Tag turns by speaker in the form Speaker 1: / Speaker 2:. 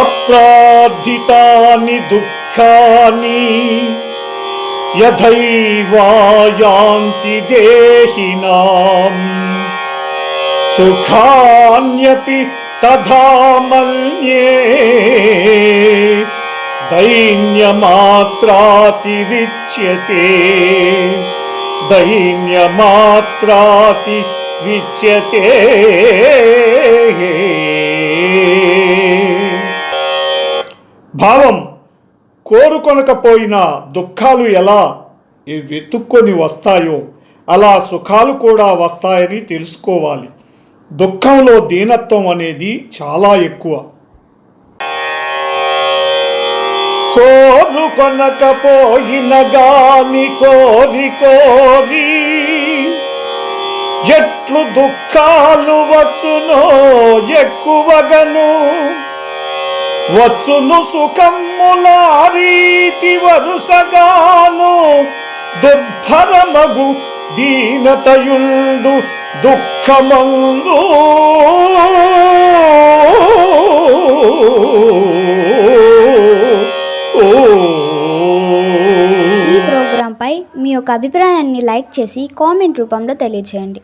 Speaker 1: అప్రార్థితాని దుఃఖాని యథైవాయాంతి దేహినాం. సుఖాన్యపి తథా మన్యే దైన్యమాత్రాతిరిచ్యతే దైన్యమాత్రాతి విచ్యతే భావం కోరుకొనకపోయినా దుఃఖాలు ఎలా వెతుక్కొని వస్తాయో అలా సుఖాలు కూడా వస్తాయని తెలుసుకోవాలి. దుఃఖంలో దీనత్వం అనేది చాలా ఎక్కువ. కోరుకొనకపోయిన గాని కోరి కోరి ఎట్లు దుఃఖాలు వచ్చునో ఎక్కువగను. వచ్చును సుఖమ్ములారీతి వరుసగాను దుర్భరమగు దీనతయుండు దుఃఖమందు.
Speaker 2: ఈ ప్రోగ్రాంపై మీ యొక్క అభిప్రాయాన్ని లైక్ చేసి కామెంట్ రూపంలో తెలియజేయండి